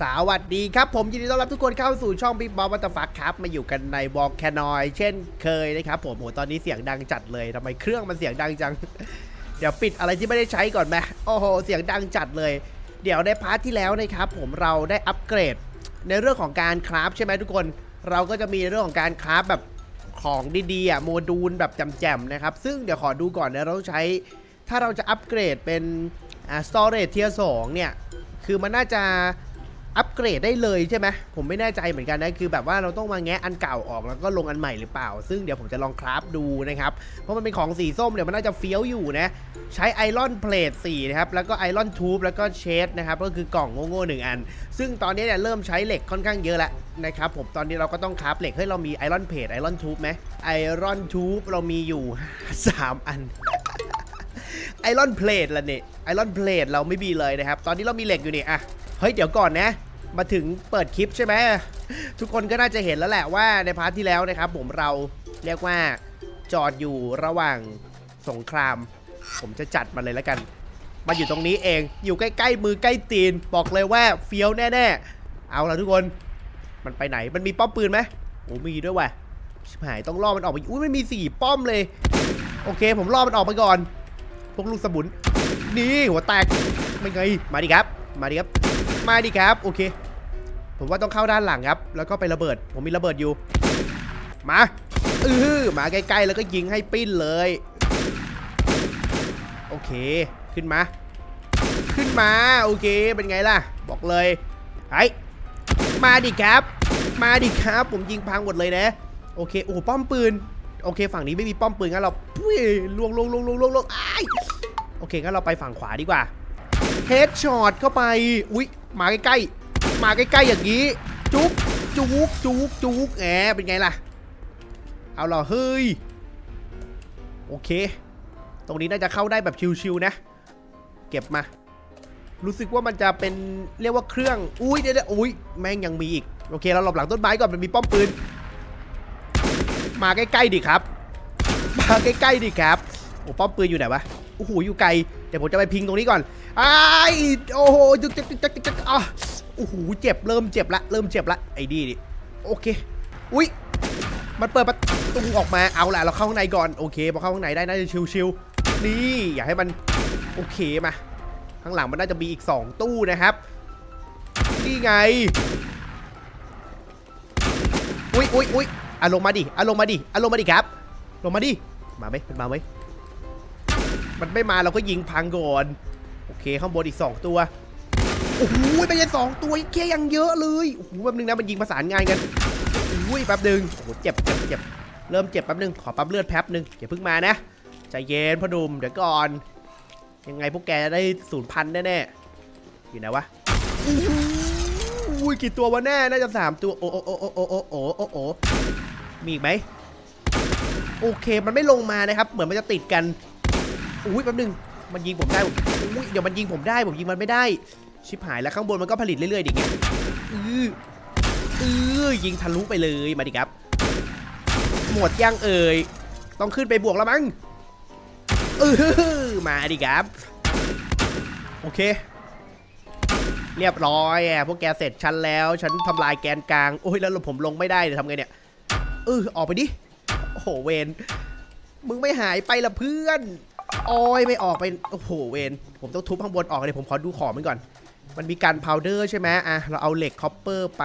สวัสดีครับ ผมยินดีต้อนรับทุกคนเข้าสู่ช่องบิ๊กบอ w วัตฟักครับ มาอยู่กันในวอลแคนอย เช่นเคยนะครับผมโหตอนนี้เสียงดังจัดเลยทำไมเครื่องมันเสียงดังจัง เดี๋ยวปิดอะไรที่ไม่ได้ใช้ก่อนไหมโอ้โห เสียงดังจัดเลย เดี๋ยวในพาร์ทที่แล้วนะครับผมเราได้อัปเกรด ในเรื่องของการคราฟใช่ไหมทุกคน เราก็จะมีเรื่องของการคราฟแบบของดีๆอะโมดูลแบบแจ่มๆนะครับ ซึ่งเดี๋ยวขอดูก่อนนะเราใช้ ถ้าเราจะอัปเกรดเป็นอ่า storage tier 2เนี่ย คือมันน่าจะ อัปเกรดได้เลยใช่ไหมผมไม่แน่ใจเหมือนกันนะ คือแบบว่าเราต้องมาแงะอันเก่าออกแล้วก็ลงอันใหม่หรือเปล่า ซึ่งเดี๋ยวผมจะลองคราฟดูนะครับ เพราะมันเป็นของสีส้มเดี๋ยวมันน่าจะเฟี้ยวอยู่นะ ใช้ไอรอนเพลท4นะครับ แล้วก็ไอรอนทูบแล้วก็เชดนะครับ ก็คือกล่องโง่ๆหนึ่งอัน ซึ่งตอนนี้เนี่ยเริ่มใช้เหล็กค่อนข้างเยอะแล้วนะครับผม ตอนนี้เราก็ต้องคราฟเหล็ก เฮ้ยเรามีไอรอนเพลทไอรอนทูบไหมไอรอนทูบเรามีอยู่ 3 อันไอรอนเพลทละเนี่ยไอรอนเพลทเราไม่มีเลยนะครับ ตอนนี้เรามีเหล็กอยู่นี่อะ เฮ้ยเดี๋ยวก่อนนะ มาถึงเปิดคลิปใช่ไหมทุกคนก็น่าจะเห็นแล้วแหละว่าในพาร์ทที่แล้วนะครับ ผมเราเรียกว่าจอดอยู่ระหว่างสงคราม ผมจะจัดมาเลยแล้วกันมาอยู่ตรงนี้เองอยู่ใกล้ๆมือใกล้ตีน บอกเลยว่าเฟี้ยวแน่ๆ เอาละทุกคน มันไปไหนมันมีป้อมปืนไหมโอ้มีด้วยว่ะชิบหายต้องล่อมันออกไปอุ้ยมันมีสี่ป้อมเลย โอเค ผมล่อมันออกไปก่อน พวกลูกสมุนนี่หัวแตกไม่ไงมาดิครับ มาดิครับ มาดิครับ โอเค ผมว่าต้องเข้าด้านหลังครับ แล้วก็ไประเบิด ผมมีระเบิดอยู่ มาอือมาใกล้ๆแล้วก็ยิงให้ปิ้นเลย โอเค ขึ้นมา ขึ้นมา โอเค เป็นไงล่ะ บอกเลยไอ้มาดิครับ มาดิครับ ผมยิงพังหมดเลยนะ โอเค โอ้ป้อมปืน โอเค ฝั่งนี้ไม่มีป้อมปืนงั้นเราพุ้ยลวงลวงลวงลวงลวงลวงอ้โอเคงั้นเราไปฝั่งขวาดีกว่า เฮดช็อตเข้าไป อุ๊ย มาใกล้ๆ มาใกล้ๆ อย่างนี้ จุ๊กจุ๊กจุ๊กจุ๊กแหมเป็นไงล่ะ เอาหรอ เฮ้ย โอเค ตรงนี้น่าจะเข้าได้แบบชิวๆนะ เก็บมา รู้สึกว่ามันจะเป็นเรียกว่าเครื่อง อุ้ยเดี๋ยวๆอุ้ย แม่งยังมีอีก โอเค เราหลบหลังต้นไม้ก่อน มันมีป้อมปืน มาใกล้ๆดิครับ มาใกล้ๆดิครับ โอ้ป้อมปืนอยู่ไหนวะ โอ้โห อยู่ไกล เดี๋ยวผมจะไปพิงตรงนี้ก่อน อ้โอ้โหจึกจึกจึกจึกจึกอะโอ้โหเจ็บเริ่มเจ็บละเริ่มเจ็บละไอ้ดีดิโอเค อุ้ยมันเปิดประตูออกมาเอาละเราเข้าข้างในก่อนโอเคพอเข้าข้างในได้น่าจะชิวๆนี่อย่าให้มันโอเคมาข้างหลังมันน่าจะมีอีก 2 ตู้นะครับนี่ไงอุ้ยอุ้ยอุ้ยอะลงมาดิอะลงมาดิอะลงมาดิครับ ลงมาดิมาไหมมันมาไหมมันไม่มาเราก็ยิงพังก่อน โอเคข้างบนอีก 2 ตัวโอ้โหไม่ใช่สองตัวแค่ยังเยอะเลยโอ้โหแป๊บนึงนะมันยิงประสานงานกันโอ้ยแป๊บนึงโอ้โหเจ็บเจ็บเจ็บเริ่มเจ็บแป๊บนึงขอปั๊มเลือดแป๊บนึงอย่าเพิ่งมานะใจเย็นพ่อหนุ่มเดี๋ยวก่อน ยังไงพวกแกจะได้ศูนย์พันแน่ๆอยู่ไหนวะอุ้ยกี่ตัววะแน่น่าจะสามตัวโอ้โอ้โอ้โอ้โอ้โอ้โอ้โอ้โอ้มีอีกไหมโอเคมันไม่ลงมานะครับ เหมือนมันจะติดกันอุ้ยแป๊บนึง มันยิงผมได้ผมอุ้ยเดี๋ยวมันยิงผมได้ผมยิงมันไม่ได้ ชิบหายแล้วข้างบนมันก็ผลิตเรื่อยๆดิเงี้ยอืออือยิงทะลุไปเลยมาดิครับ หมดยังเอ่ยต้องขึ้นไปบวกแล้วมั้งเออมาดิครับ โอเค เรียบร้อยอะพวกแกเสร็จฉันแล้ว ฉันทำลายแกนกลาง โอ้ยแล้วผมลงไม่ได้เลยทำไงเนี่ยเออออกไปดิ โอ้โหเวนมึงไม่หายไปละเพื่อน โอ้ยไม่ออกไป โอ้โหเวนผมต้องทุบข้างบนออกเลยผมขอดูของมันก่อน มันมีการพาวเดอร์ใช่ไหมอะเราเอาเหล็กคอปเปอร์ไป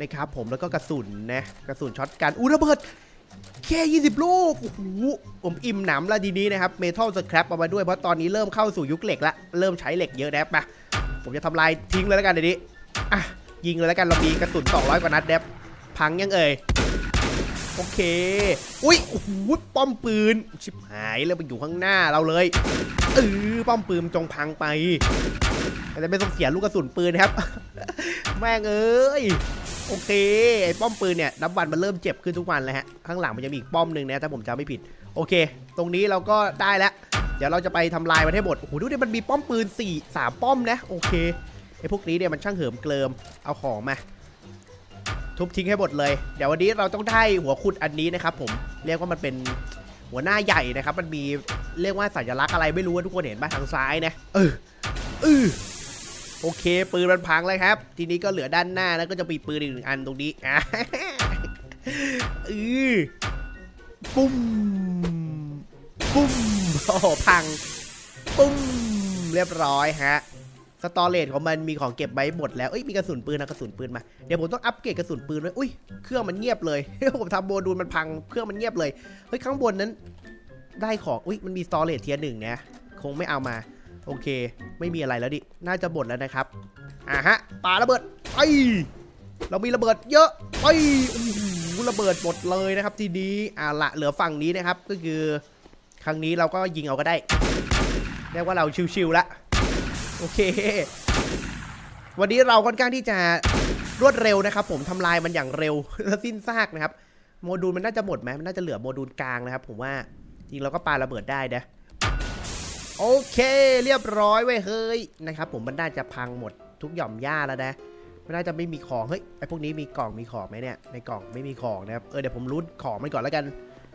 นะครับผมแล้วก็กระสุนนะกระสุนช็อตกันอู้ระเบิดแค่ 20 ลูกโอ้โหผมอิ่มหนำและดีนี้นะครับเมทัลสครับเอามาด้วยเพราะตอนนี้เริ่มเข้าสู่ยุคเหล็กละเริ่มใช้เหล็กเยอะแดบมาผมจะทำลายทิ้งเลยแล้วกันเดี๋ยวนี้อะยิงเลยแล้วกันเรามีกระสุน 200 กว่านัดแดบพังยังเอ่ย โอเค อุ้ยโอ้โหป้อมปืน ชิบหายเลยไปอยู่ข้างหน้าเราเลยเออป้อมปืนจงพังไปแต่ไม่ต้องเสียลูกกระสุนปืนครับ แม่งเอ้ยโอเคไอ้ป้อมปืนเนี่ยนับวันมันเริ่มเจ็บขึ้นทุกวันเลยฮะข้างหลังมันจะมีอีกป้อมหนึ่งนะถ้าผมจำไม่ผิด โอเค ตรงนี้เราก็ได้แล้ว เดี๋ยวเราจะไปทำลายมันให้หมดโอ้โหดูดิมันมีป้อมปืน4 3ป้อมนะโอเคไอ้พวกนี้เนี่ยมันช่างเหิมเกลิมเอาของมา ทุบทิ้งให้หมดเลย เดี๋ยววันนี้เราต้องได้หัวขุดอันนี้นะครับผม เรียกว่ามันเป็นหัวหน้าใหญ่นะครับ มันมีเรียกว่าสัญลักษณ์อะไรไม่รู้ว่าทุกคนเห็นป่ะทางซ้ายนะ เออเออโอเค ปืนมันพังแล้วครับ ทีนี้ก็เหลือด้านหน้าแล้วก็จะมีปืนอีกหนึ่งอันตรงนี้อะเออปุ้มปุ้มโอ้พัง ปุ้มเรียบร้อยฮะ สตอเรจของมันมีของเก็บไว้หมดแล้ว เอ้ยมีกระสุนปืนนะกระสุนปืนมา เดี๋ยวผมต้องอัปเกรดกระสุนปืนไว้อุ้ยเครื่องมันเงียบเลย ผมทำโมดูลมันพังเครื่องมันเงียบเลย เฮ้ยข้างบนนั้น ได้ของ อุ้ยมันมีสตอเรจเทียร์หนึ่งนะ คงไม่เอามา โอเค ไม่มีอะไรแล้วดิ น่าจะหมดแล้วนะครับ อะฮะปาระเบิดไปเรามีระเบิดเยอะไปโอ้โหระเบิดหมดเลยนะครับ ทีนี้อ่าละเหลือฝั่งนี้นะครับ ก็คือ ครั้งนี้เราก็ยิงเอาก็ได้เรียกว่าเราชิวๆละ โอเค วันนี้เราค่อนข้างที่จะรวดเร็วนะครับ ผมทำลายมันอย่างเร็วและสิ้นซากนะครับ โมดูลมันน่าจะหมดไหมมันน่าจะเหลือโมดูลกลางนะครับ ผมว่าจริงเราก็ปาระเบิดได้นะโอเค เรียบร้อยเว้ยเฮ้ยนะครับ ผมมันน่าจะพังหมดทุกหย่อมหญ้าแล้วนะมันน่าจะไม่มีของเฮ้ยไอพวกนี้มีกล่องมีของไหมเนี่ยในกล่องไม่มีของนะครับเออเดี๋ยวผมรูดของมันก่อนแล้วกัน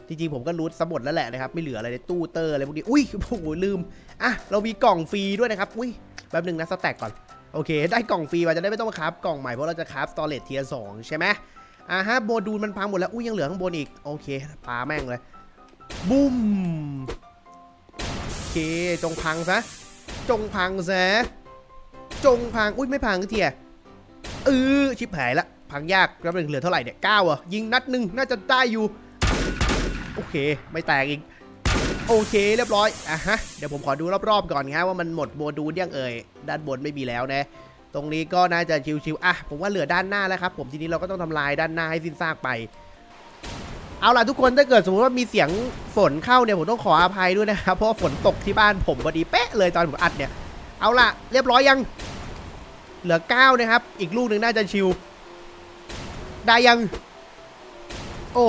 จริงๆผมก็รูดสมดแล้วแหละนะครับไม่เหลืออะไรในตู้เตอร์อะไรพวกนี้อุ้ยโอ้โหลืมอะเรามีกล่องฟรีด้วยนะครับอุ้ย ป๊บหนึงนะสแต็กก่อน โอเค ได้กล่องฟรีมาจะได้ไม่ต้องมาคราฟกล่องใหม่เพราะเราจะคราฟสตอเรจเทียร์สองใช่ไหมอ่าฮะโมดูลมันพังหมดแล้ว อุ้ยยังเหลือข้างบนอีก โอเคปาแม่งเลย บุ้ม โอเค จงพังซะ จงพังซะ จงพัง อุ้ยไม่พังเทีอะเออชิบหายละ พังยากแล้วเหลือเท่าไหร่เนี่ยเก้าอะยิงนัดหนึ่งน่าจะได้อยู่ โอเค ไม่แตกอีก โอเคเรียบร้อยอะฮะเดี๋ยวผมขอดูรอบๆก่อนครับว่ามันหมดโมดูลยังเอ่ยด้านบนไม่มีแล้วนะตรงนี้ก็น่าจะชิวๆอะผมว่าเหลือด้านหน้าแล้วครับ ผมทีนี้เราก็ต้องทำลายด้านหน้าให้สิ้นซากไป เอาล่ะทุกคนถ้าเกิดสมมติว่ามีเสียงฝนเข้าเนี่ยผมต้องขออภัยด้วยนะครับเพราะฝนตกที่บ้านผมพอดีเป๊ะเลยตอนผมอัดเนี่ยเอาล่ะ เรียบร้อยยัง เหลือ9นะครับ อีกลูกหนึ่งน่าจะชิว ได้ยัง โอ้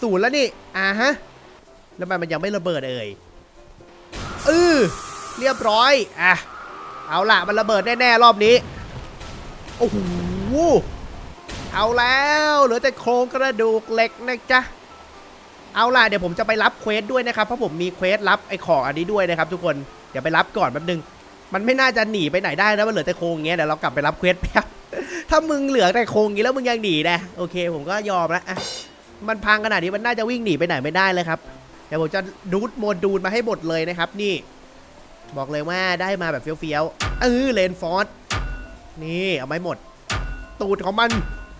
ศูนย์แล้วนี่อ่าฮะ แล้วทำไมมันยังไม่ระเบิดเอ่ยเออเรียบร้อยอะเอาละมันระเบิดแน่ๆรอบนี้โอ้โหเอาแล้วเหลือแต่โครงกระดูกเหล็กนะจ๊ะเอาล่ะเดี๋ยวผมจะไปรับเควสด้วยนะครับเพราะผมมีเควสรับไอ้ของอันนี้ด้วยนะครับ ทุกคนเดี๋ยวไปรับก่อนแป๊บนึง มันไม่น่าจะหนีไปไหนได้นะมันเหลือแต่โครงอย่างเงี้ยเดี๋ยวเรากลับไปรับเควสแป๊บถ้ามึงเหลือแต่โครงอย่างงี้แล้วมึงยังหนีนะโอเค ผมก็ยอมแล้วอะมันพังขนาดนี้มันน่าจะวิ่งหนีไปไหนไม่ได้เลยครับ เดี๋ยวผมจะดูดโมดูลมาให้หมดเลยนะครับ นี่ บอกเลยว่าได้มาแบบเฟี้ยวๆเออเลนฟอร์ดนี่เอาไม่หมด ตูดของมัน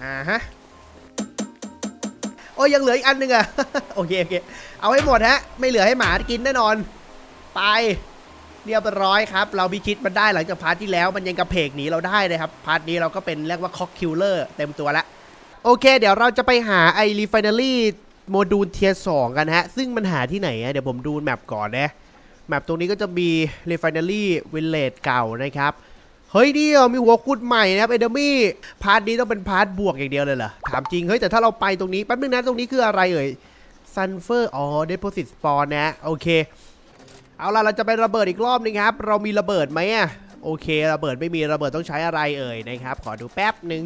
อ่าฮะโอ้ยยังเหลืออีกอันหนึ่งอะโอเคโอเคเอาให้หมดฮะ ไม่เหลือให้หมากินแน่นอน ไปเรียบร้อยครับ เราพิชิตมันได้หลังจากพาร์ทที่แล้วมันยังกระเพกหนีเราได้นะครับ พาร์ทนี้เราก็เป็นเรียกว่าคอกคิลเลอร์เต็มตัวละโอเค เดี๋ยวเราจะไปหาไอรีไฟนารี่ โมดูลเทียสองกันฮะ ซึ่งมันหาที่ไหนอะเดี๋ยวผมดูแมปก่อนนะแมปตรงนี้ก็จะมี Refinery Village เก่านะครับ เฮ้ยเดียวมีหัวขุดใหม่นะครับเอเดมี่พาร์ทนี้ต้องเป็นพาร์ทบวกอย่างเดียวเลยเหรอ ถามจริง เฮ้ย แต่ถ้าเราไปตรงนี้ แป๊บนึงนะ ตรงนี้คืออะไรเอ่ยซันเฟอร์อ๋อเด p o s i t spawn นะ โอเค เอาล่ะ เราจะไประเบิดอีกรอบนึงครับ เรามีระเบิดไหมอะโอเค ระเบิดไม่มีระเบิดต้องใช้อะไรเอ่ยนะครับ ขอดูแป๊บหนึ่ง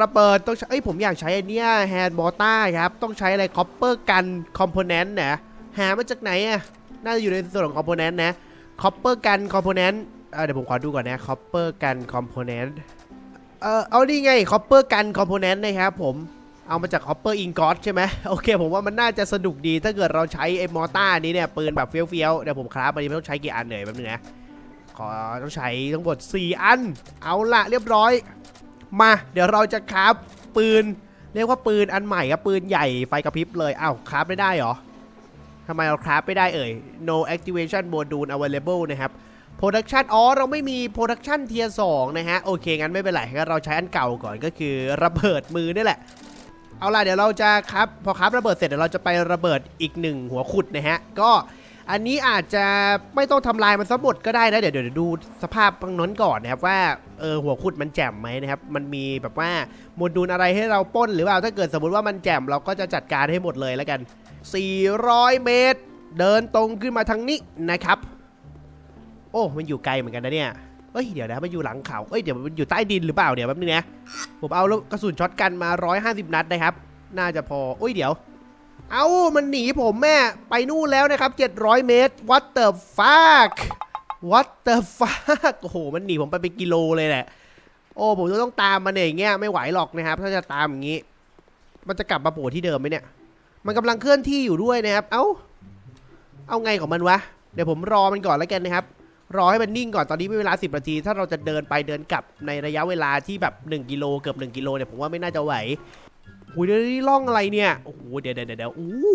ระเบิดต้องใช้เอ้ยผมอยากใช้ไอเนี้ยแฮนด์บอต้าครับ ต้องใช้อะไรคอปเปอร์กันคอมโพเนนต์นะหามาจากไหนอะน่าจะอยู่ในส่วนของคอมโพเนนต์นะคอปเปอร์กันคอมโพเนนต์เดี๋ยวผมขอดูก่อนนะคอปเปอร์กันคอมโพเนนต์เออเอานี่ไงคอปเปอร์กันคอมโพเนนต์นะครับผมเอามาจากคอปเปอร์อิงกอสใช่ไหมโอเค ผมว่ามันน่าจะสนุกดีถ้าเกิดเราใช้ไอ้มอต้านี้เนี่ย ปืนแบบเฟี้ยวๆเดี๋ยวผมคราฟอันนี้ไม่ต้องใช้กี่อันเหนื่อยแป๊บนึงนะขอต้องใช้ทั้งหมด 4 อัน เอาละเรียบร้อย มาเดี๋ยวเราจะคราฟปืน เรียกว่าปืนอันใหม่ครับปืนใหญ่ไฟกระพริบเลยอ้าวคราฟไม่ได้เหรอทำไมเราคราฟไม่ได้เอ่ย no activation module available นะครับ production อ๋อ เราไม่มี production tier 2นะฮะ โอเค งั้นไม่เป็นไรงั้นเราใช้อันเก่าก่อนก็คือระเบิดมือนี่แหละ เอาล่ะ เดี๋ยวเราจะครับ พอครับระเบิดเสร็จเดี๋ยวเราจะไประเบิดอีกหนึ่งหัวขุดนะฮะ ก็ อันนี้อาจจะไม่ต้องทำลายมันซะหมดก็ได้นะ เดี๋ยวเดี๋ยวดูสภาพตรงนั้นก่อนนะครับว่าเออหัวขุดมันแจ่มไหมนะครับ มันมีแบบว่าโมดูลอะไรให้เราป้นหรือเปล่าถ้าเกิดสมมติว่ามันแจ่มเราก็จะจัดการให้หมดเลยแล้วกัน 400 เมตร เดินตรงขึ้นมาทางนี้นะครับ โอ้มันอยู่ไกลเหมือนกันนะเนี่ยเอ้ยเดี๋ยวนะมันอยู่หลังเขาเอ้ยเดี๋ยวมันอยู่ใต้ดินหรือเปล่าเดี๋ยวแป๊บนึงนะผมเอากระสุนช็อตกันมา 150 นัดนะครับ น่าจะพออุ้ยเดี๋ยว เอามันหนีผมแม่ ไปนู่นแล้วนะครับ 700 เมตร what the fuck what the fuck โอ้โห มันหนีผมไปเป็นกิโลเลยแหละ โอ้ ผมจะต้องตามมันเอย่างเงี้ย ไม่ไหวหรอกนะครับ ถ้าจะตามอย่างงี้ มันจะกลับมาโผล่ที่เดิมไหมเนี่ย มันกำลังเคลื่อนที่อยู่ด้วยนะครับ เอ้า เอาไงของมันวะ เดี๋ยวผมรอมันก่อนแล้วกันนะครับ รอให้มันนิ่งก่อน ตอนนี้มีเวลา 10 นาที ถ้าเราจะเดินไปเดินกลับในระยะเวลาที่แบบ 1 กิโลเกือบ1กิโลเนี่ย ผมว่าไม่น่าจะไหว หูยเดี๋ยวนี่ล่องอะไรเนี่ย โอ้โห เดี๋ยวเดี๋ยวเดี๋ยวอู้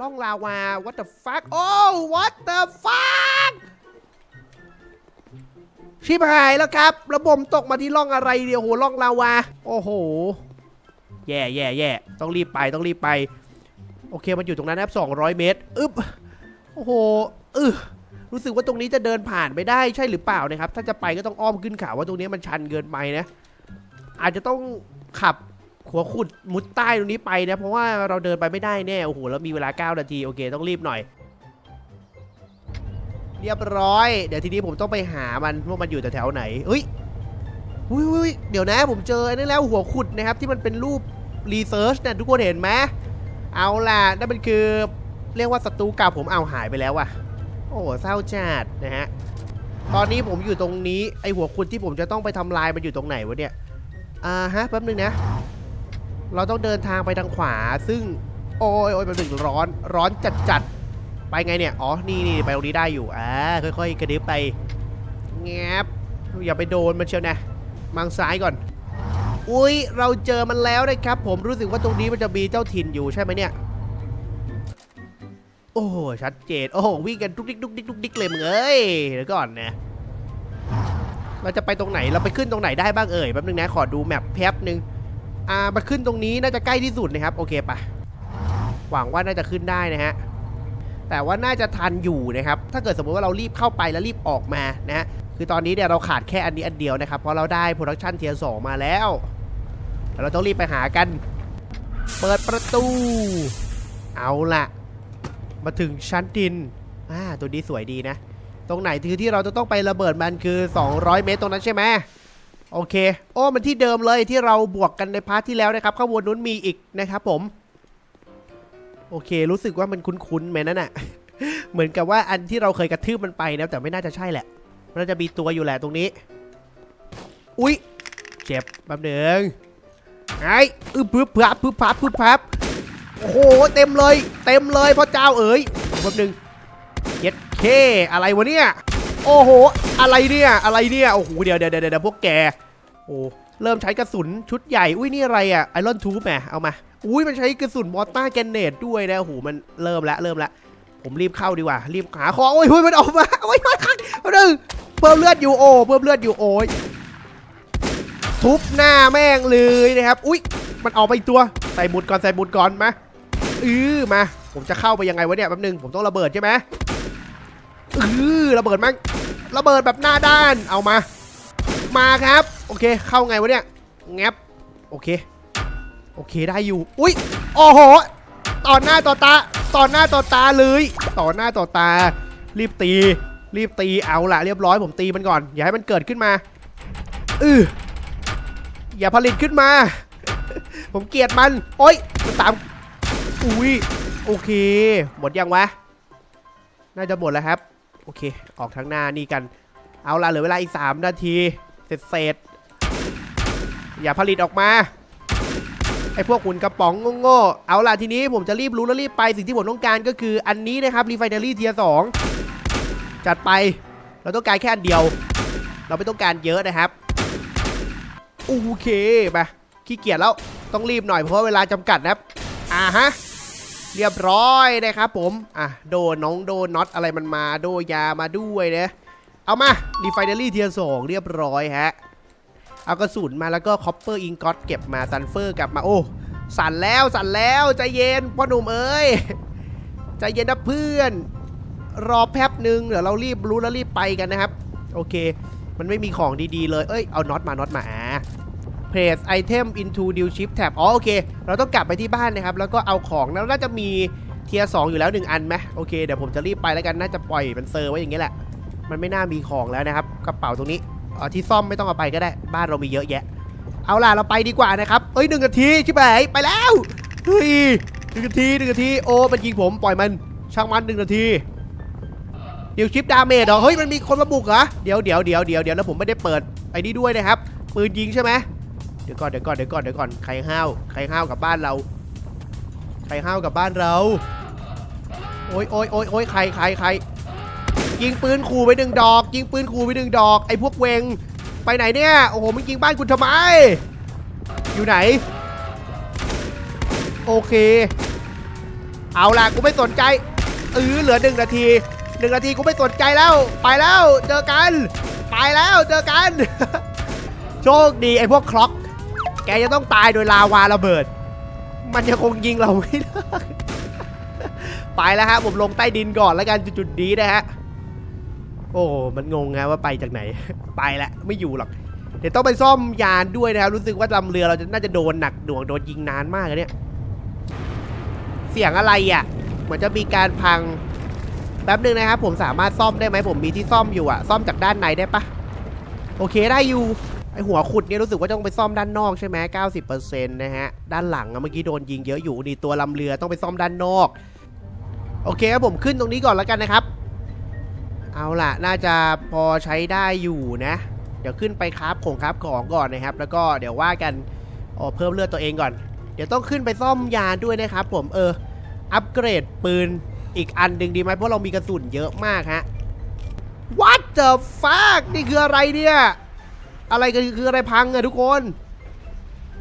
ล่องลาวา what the fuck โอ้ what the fuck ชิบหายแล้วครับ ระบบตกมาที่ล่องอะไรเดียวโหล่องลาวา โอ้โห แย่แย่แย่ต้องรีบไปต้องรีบไป โอเค มันอยู่ตรงนั้นนะครับ200 เมตร อึ๊บ โอ้โหอึรู้สึกว่าตรงนี้จะเดินผ่านไปได้ใช่หรือเปล่านะครับ ถ้าจะไปก็ต้องอ้อมขึ้นเขาว่าตรงนี้มันชันเกินไปนะ อาจจะต้องขับ หัวขุดมุดใต้ตรงนี้ไปนะ เพราะว่าเราเดินไปไม่ได้แน่โอ้โหแล้วมีเวลา 9 นาทีโอเคต้องรีบหน่อย เรียบร้อย เดี๋ยวทีนี้ผมต้องไปหามันว่ามันอยู่แถวๆไหนเฮ้ยอุ้ยเดี๋ยวนะผมเจอไอ้นั่นแล้วหัวขุดนะครับที่มันเป็นรูปรีเสิร์ชเนี่ยทุกคนเห็นไหมเอาล่ะนั่นมันคือเรียกว่าศัตรูเก่าผมเอาหายไปแล้วว่ะ โอ้โหเศร้าจัดนะฮะตอนนี้ผมอยู่ตรงนี้ไอหัวขุดที่ผมจะต้องไปทำลายมันอยู่ตรงไหนวะเนี่ยอ่าฮะแป๊บนึงนะ เราต้องเดินทางไปทางขวา ซึ่งโอ้ยโอ้ยแป๊บนึงร้อนร้อนจัดจัดไปไงเนี่ย อ๋อ นี่นี่ไปตรงนี้ได้อยู่ อ่า ค่อยๆ กระดึบไป แงบ อย่าไปโดนมันเชียวนะ มังซ้ายก่อน อุ้ย เราเจอมันแล้วนะครับ ผมรู้สึกว่าตรงนี้มันจะมีเจ้าถิ่นอยู่ใช่ไหมเนี่ย โอ้โหชัดเจน โอ้โห วิ่งกันดุกดิกดุกดิกดุกดิกเลยมึงเอ้ย เดี๋ยวก่อนนะเราจะไปตรงไหน เราไปขึ้นตรงไหนได้บ้างเอ่ย แป๊บนึงนะ ขอดูแมปแป๊บนึง อ่ามาขึ้นตรงนี้น่าจะใกล้ที่สุดนะครับ โอเคปะหวังว่าน่าจะขึ้นได้นะฮะแต่ว่าน่าจะทันอยู่นะครับ ถ้าเกิดสมมติว่าเรารีบเข้าไปแล้วรีบออกมานะฮะคือตอนนี้เนี่ยเราขาดแค่อันนี้อันเดียวนะครับ เพราะเราได้โปรดักชันเทียร์สองมาแล้วแต่เราต้องรีบไปหากัน เปิดประตู เอาละมาถึงชั้นดินอ่าตัวนี้สวยดีนะ ตรงไหนคือที่เราจะต้องไประเบิดมันคือ 200 เมตรตรงนั้นใช่ไหม โอเค โอ้มันที่เดิมเลยที่เราบวกกันในพาร์ทที่แล้วนะครับข้างบนนู้นมีอีกนะครับผม โอเค รู้สึกว่ามันคุ้นๆไหมนั่นน่ะ เหมือนกับว่าอันที่เราเคยกระทืบมันไปนะแต่ไม่น่าจะใช่แหละ มันน่าจะมีตัวอยู่แหละตรงนี้ อุ๊ย เจ็บแป๊บหนึ่งไอ้อึบพึบพับพึบพับพึบพับโอ้โห เต็มเลย เต็มเลยพ่อเจ้าเอ๋ยแป๊บหนึงเย็ดเคอะไรวะเนี่ย โอ้โห อะไรเนี่ย อะไรเนี่ย โอ้โห เดี๋ยวเดี๋ยวเดี๋ยวพวกแก โอ้ เริ่มใช้กระสุนชุดใหญ่ อุ้ยนี่อะไรอะไอรอนทูบแหมเอามา อุ้ยมันใช้กระสุนมอร์ต้าแกนเนตด้วยนะ โอ้โห มันเริ่มละเริ่มละผมรีบเข้าดีกว่า รีบหาของโอ้ยเฮ้ยมันออกมา โอ้ยโอ้ยคันแป๊บนึงเพิ่มเลือดอยู่โอ้เพิ่มเลือดอยู่โอ้ย ทุบหน้าแม่งเลยนะครับ อุ้ยมันออกไปอีกตัว ใส่บุดก่อน ใส่บุดก่อนมา อือมา ผมจะเข้าไปยังไงวะเนี่ยแป๊บนึง ผมต้องระเบิดใช่ไหม อือระเบิดมั้งระเบิดแบบหน้าด้านเอามา มาครับ โอเค เข้าไงวะเนี่ยแงบโอเค โอเคได้อยู่ อุ้ยโอ้โหต่อหน้าต่อตาต่อหน้าต่อตาเลย ต่อหน้าต่อตา รีบตี รีบตีเอาละเรียบร้อยผมตีมันก่อน อย่าให้มันเกิดขึ้นมาอืออย่าผลิตขึ้นมา ผมเกลียดมันโอ๊ยมันตามอุ้ยโอเค หมดยังวะ น่าจะหมดแล้วครับ โอเค ออกทางหน้านี่กัน เอาละเหลือเวลาอีก 3 นาที เสร็จเสร็จๆอย่าผลิตออกมา ไอพวกหุ่นกระป๋องโง่ๆ เอาล่ะทีนี้ผมจะรีบรู้แล้วรีบไปสิ่งที่ผมต้องการก็คืออันนี้นะครับรีไฟเนอรี่เทียสองจัดไป เราต้องการแค่อันเดียว เราไม่ต้องการเยอะนะครับ โอเคมาขี้เกียจแล้วต้องรีบหน่อยเพราะเวลาจำกัดนะครับ อ่าฮะ เรียบร้อยนะครับผม อะ โดนน้องโดนน็อตอะไรมันมา โดยามาด้วยนะ เอามารีไฟเนอรี่เทียร์สองเรียบร้อยฮะ เอากระสุนมาแล้วก็คอปเปอร์อิงกอตเก็บมาซันเฟอร์กลับมา โอ้ สั่นแล้วสั่นแล้วใจเย็นพ่อหนุ่มเอ้ยใจเย็นนะเพื่อน รอแป๊บหนึ่งเดี๋ยวเรารีบรู้แล้วรีบไปกันนะครับ โอเค มันไม่มีของดีๆเลย เอ้ย เอาน็อตมา น็อตมาอ่า place item into new ship tab อ๋อโอเค เราต้องกลับไปที่บ้านนะครับ แล้วก็เอาของแล้วน่าจะมีเทียร์สองอยู่แล้วหนึ่งอันไหมโอเค เดี๋ยวผมจะรีบไปแล้วกัน น่าจะปล่อยมันเซอร์ไว้อย่างเงี้แหละ มันไม่น่ามีของแล้วนะครับ กระเป๋าตรงนี้อ๋อที่ซ่อมไม่ต้องเอาไปก็ได้ บ้านเรามีเยอะแยะ เอาล่ะ เราไปดีกว่านะครับ เอ้ยหนึ่งนาทีชิบหายไปแล้ว เฮ้ยหนึ่งนาทีหนึ่งนาที โอ้ มันยิงผมปล่อยมัน ช่างมันหนึ่งนาทีเดี๋ยวชิปดาเมจเหรอ เฮ้ย มันมีคนมาบุกเหรอ เดี๋ยวเดี๋ยวเดี๋ยวเดี๋ยวเดี๋ยวแล้วผมไม่ได้เปิดไอ้นี่ด้วยนะครับ ปืนยิงใช่ไหม ดี๋ยวก่อนเดี๋ยวก่อนเดี๋ยวก่อนเดี๋ยวก่อนใครห้าวใครห้าวกับบ้านเรา ใครห้าวกับบ้านเรา โอ้ยโอ้ยโอ้ยโอ้ยใครใครใครยิงปืนขู่ไปหนึ่งดอก ยิงปืนขู่ไปหนึ่งดอกไอ้พวกเวงไปไหนเนี่ยโอ้โหมึงยิงบ้านกูทำไม อยู่ไหน โอเค เอาล่ะกูไม่สนใจเออเหลือหนึ่งนาทีหนึ่งนาทีกูไม่สนใจแล้ว ไปแล้วเจอกัน ไปแล้วเจอกัน โชคดีไอ้พวกคล็อก แกจะต้องตายโดยลาวาระเบิด มันยังคงยิงเราไม่ได้ไปแล้วฮะผมลงใต้ดินก่อนแล้วกันจุดๆนี้นะฮะโอ้มันงงไงว่าไปจากไหน ไปแล้วไม่อยู่หรอก เดี๋ยวต้องไปซ่อมยานด้วยนะครับรู้สึกว่าลำเรือเราจะน่าจะโดนหนักหน่วงโดนยิงนานมากเลยเนี่ย เสียงอะไรอะเหมือนจะมีการพังแป๊บหนึ่งนะครับผมสามารถซ่อมได้ไหมผมมีที่ซ่อมอยู่อะซ่อมจากด้านในได้ปะโอเคได้อยู่ ไอหัวขุดเนี่ยรู้สึกว่าต้องไปซ่อมด้านนอกใช่ไหม90%นต์นะฮะ ด้านหลังอะเมื่อกี้โดนยิงเยอะอยู่นี่ตัวลำเรือต้องไปซ่อมด้านนอก โอเคครับผมขึ้นตรงนี้ก่อนแล้วกันนะครับ เอาล่ะ น่าจะพอใช้ได้อยู่นะ เดี๋ยวขึ้นไปคราฟของคราฟของก่อนนะครับ แล้วก็เดี๋ยวว่ากันอ๋อเพิ่มเลือดตัวเองก่อน เดี๋ยวต้องขึ้นไปซ่อมยานด้วยนะครับ ผมเออ อัปเกรดปืนอีกอันหนึ่งดีไหมเพราะเรามีกระสุนเยอะมากฮะ What the fuck นี่คืออะไรเนี่ย อะไรกันคืออะไรพังอะทุกคน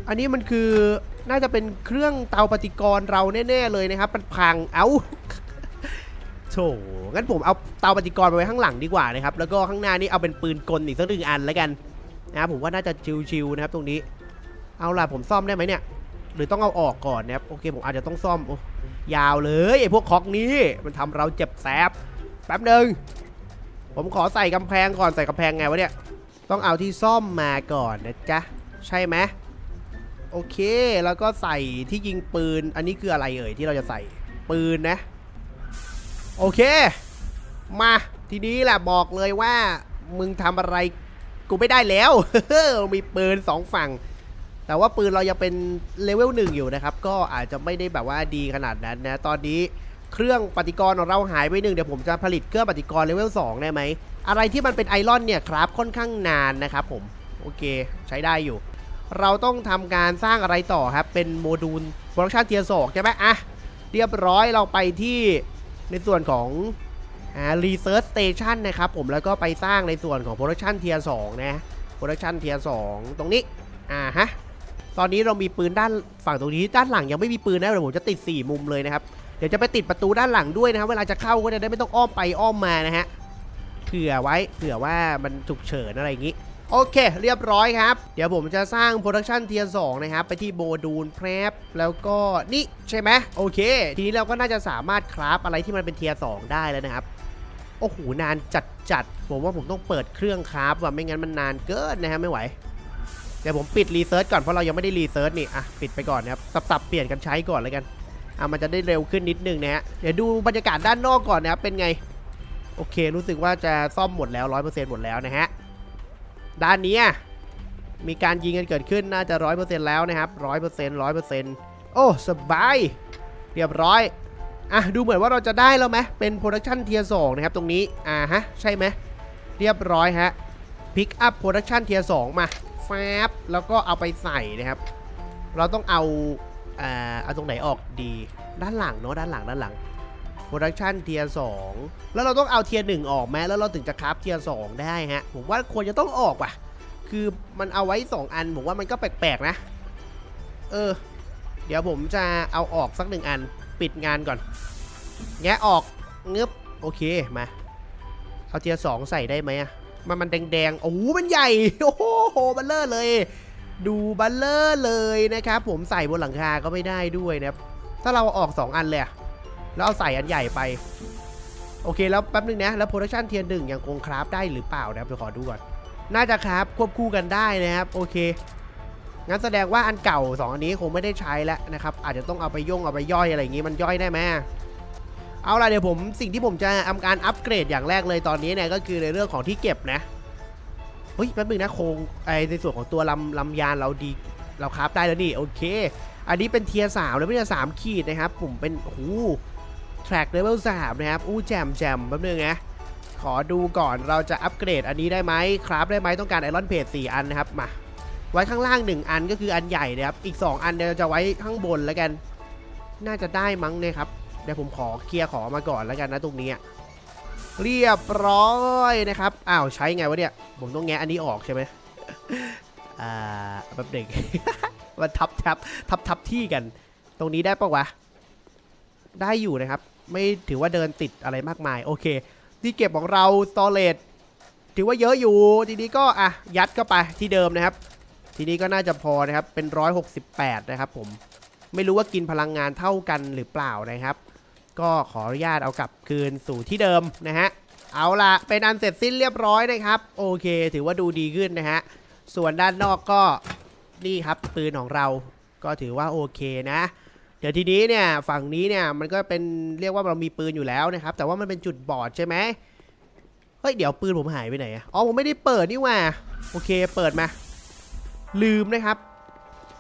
อันนี้มันคือน่าจะเป็นเครื่องเตาปฏิกรณ์เราแน่ๆเลยนะครับมันพังเอ้าโถงั้นผมเอาเตาปฏิกรณ์ไปไว้ข้างหลังดีกว่านะครับ แล้วก็ข้างหน้านี่เอาเป็นปืนกลอีกสักหนึ่งอันแล้วกันนะครับผมว่าน่าจะชิวๆนะครับตรงนี้ เอาล่ะผมซ่อมได้ไหมเนี่ย หรือต้องเอาออกก่อนนะครับโอเคผมอาจจะต้องซ่อมโอ้ยาวเลยไอ้พวกคอกนี้มันทำเราเจ็บแสบแป๊บหนึ่งผมขอใส่กำแพงก่อนใส่กำแพงไงวะเนี่ย ต้องเอาที่ซ่อมมาก่อนนะจ๊ะ ใช่ไหมโอเค แล้วก็ใส่ที่ยิงปืน อันนี้คืออะไรเอ่ยที่เราจะใส่ปืนนะ โอเค มาทีนี้แหละบอกเลยว่า มึงทำอะไรกูไม่ได้แล้ว มีปืนสองฝั่ง แต่ว่าปืนเรายังเป็นเลเวลหนึ่งอยู่นะครับ ก็อาจจะไม่ได้แบบว่าดีขนาดนั้นนะ ตอนนี้เครื่องปฏิกรณ์ของเราหายไปหนึ่งเดี๋ยวผมจะผลิตเครื่องปฏิกรณ์เลเวล2ได้ไหม อะไรที่มันเป็นไอรอนเนี่ยครับค่อนข้างนานนะครับผมโอเคใช้ได้อยู่ เราต้องทำการสร้างอะไรต่อครับ เป็นโมดูลโปรดักชันเทียร์สใช่ไหมอะเรียบร้อยเราไปที่ในส่วนของอ่า Research Station นะครับผมแล้วก็ไปสร้างในส่วนของ Production Tier 2นะ Production Tier 2ตรงนี้อ่าฮะตอนนี้เรามีปืนด้านฝั่งตรงนี้ด้านหลังยังไม่มีปืนนะเดี๋ยวผมจะติด 4 มุมเลยนะครับเดี๋ยวจะไปติดประตูด้านหลังด้วยนะครับเวลาจะเข้าก็จะได้ไม่ต้องอ้อมไปอ้อมมานะฮะ เผื่อไว้ เผื่อว่ามันฉุกเฉินอะไรอย่างนี้ โอเค เรียบร้อยครับ เดี๋ยวผมจะสร้าง Production Tier 2นะครับ ไปที่โบดูลแพรบแล้วก็นี่ใช่ไหมโอเค ทีนี้เราก็น่าจะสามารถคราฟอะไรที่มันเป็นเทียร์2ได้แล้วนะครับโอ้โหนานจัดจัดผมว่าผมต้องเปิดเครื่องคราฟว่ะไม่งั้นมันนานเกินนะฮะไม่ไหวเดี๋ยวผมปิดรีเซิร์ชก่อนเพราะเรายังไม่ได้รีเซิร์ชนี่อะปิดไปก่อนนะครับสับๆเปลี่ยนกันใช้ก่อนแล้วกันอะมันจะได้เร็วขึ้นนิดนึงนะฮะเดี๋ยวดูบรรยากาศด้านนอกก่อนนะครับเป็นไง โอเค รู้สึกว่าจะซ่อมหมดแล้ว100%หมดแล้วนะฮะ ด้านนี้มีการยิงกันเกิดขึ้นน่าจะ100%แล้วนะครับ100% 100%โอ้ สบาย เรียบร้อย อะ ดูเหมือนว่าเราจะได้แล้วไหมเป็น Production Tier 2นะครับตรงนี้ อ่าฮะ ใช่ไหม เรียบร้อยฮะ Pick up Production Tier 2มาแฟบแล้วก็เอาไปใส่นะครับ เราต้องเอา อ่า เอาตรงไหนออกดี ด้านหลังเนาะ ด้านหลัง ด้านหลัง Production Tier 2แล้วเราต้องเอาเทียร์1ออกไหมแล้วเราถึงจะคราฟเทียร์2ได้ฮะ ผมว่าควรจะต้องออกว่ะ คือมันเอาไว้ 2 อัน ผมว่ามันก็แปลกๆนะ เออ เดี๋ยวผมจะเอาออกสักหนึ่งอัน ปิดงานก่อน แงะออกเงึบโอเค มา เอาเทียร์สองใส่ได้ไหมอะมันมันแดงๆ โอ้โห มันใหญ่ โอ้โห บัลเลอร์เลย ดูบัลเลอร์เลยนะครับ ผมใส่บนหลังคาก็ไม่ได้ด้วยนะ ถ้าเราอาออก 2 อันเลยอะ แล้วเอาใส่อันใหญ่ไป โอเคแล้วแป๊บนึงนะ แล้วโปรดักชันเทียร์หนึ่งยังคงคราฟได้หรือเปล่านะครับเดี๋ยวขอดูก่อน น่าจะคราฟควบคู่กันได้นะครับ โอเค งั้นแสดงว่าอันเก่า 2 อันนี้คงไม่ได้ใช้แล้วนะครับ อาจจะต้องเอาไปย่งเอาไปย่อยอะไรอย่างงี้มันย่อยได้ไหมเอาล่ะเดี๋ยวผมสิ่งที่ผมจะทำการอัปเกรดอย่างแรกเลยตอนนี้เนี่ยก็คือในเรื่องของที่เก็บนะเฮ้ยแป๊บนึงนะโครงไอในส่วนของตัวลำลำยานเราดีเราคราฟได้แล้วนี่โอเค อันนี้เป็นเทียร์สามแล้วไม่ใช่สามขีดนะครับ ผมเป็นโอ้โห แทร็กเลเวลสามนะครับ อู้แจมแจมแป๊บนึงนะ ขอดูก่อนเราจะอัปเกรดอันนี้ได้ไหมครับได้ไหมต้องการไอรอนเพจ4อันนะครับ มา ไว้ข้างล่าง 1 อันก็คืออันใหญ่นะครับ อีก 2 อันเดี๋ยวเราจะไว้ข้างบนแล้วกัน น่าจะได้มั้งเนี่ยครับเดี๋ยวผมขอเคลียร์ของมาก่อนแล้วกันนะตรงนี้เรียบร้อยนะครับ อ้าวใช้ไงวะเนี่ย ผมต้องแงะอันนี้ออกใช่ไหมอ่าแบบเด็กมันทับทับทับทับที่กัน ตรงนี้ได้ปะวะ ได้อยู่นะครับ ไม่ถือว่าเดินติดอะไรมากมาย โอเค ที่เก็บของเรา storage ถือว่าเยอะอยู่ ทีนี้ก็อะยัดเข้าไปที่เดิมนะครับ ทีนี้ก็น่าจะพอนะครับ เป็น 168 นะครับผม ไม่รู้ว่ากินพลังงานเท่ากันหรือเปล่านะครับ ก็ขออนุญาตเอากลับคืนสู่ที่เดิมนะฮะ เอาละเป็นอันเสร็จสิ้นเรียบร้อยนะครับ โอเค ถือว่าดูดีขึ้นนะฮะ ส่วนด้านนอกก็นี่ครับปืนของเรา ก็ถือว่าโอเคนะ เดี๋ยวทีนี้เนี่ยฝั่งนี้เนี่ยมันก็เป็นเรียกว่าเรามีปืนอยู่แล้วนะครับ แต่ว่ามันเป็นจุดบอดใช่ไหมเฮ้ยเดี๋ยวปืนผมหายไปไหนอะอ๋อผมไม่ได้เปิดนี่ว่าโอเคเปิดมา ลืมนะครับ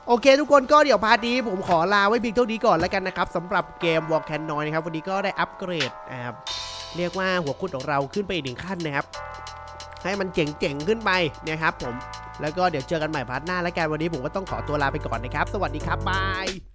โอเคทุกคนก็เดี๋ยวพาร์ทนี้ผมขอลาไว้เพียงเท่านี้ก่อนแล้วกันนะครับสำหรับเกม Walk a n n o i นะครับวันนี้ก็ได้อัปเกรดนะครับเรียกว่าหัวคุดของเราขึ้นไปอีกหนึ่งขั้นนะครับ ให้มันเจ๋งๆขึ้นไปนะครับผมแล้วก็เดี๋ยวเจอกันใหม่พาร์ทหน้าแล้วกันวันนี้ผมก็ต้องขอตัวลาไปก่อนนะครับ สวัสดีครับบาย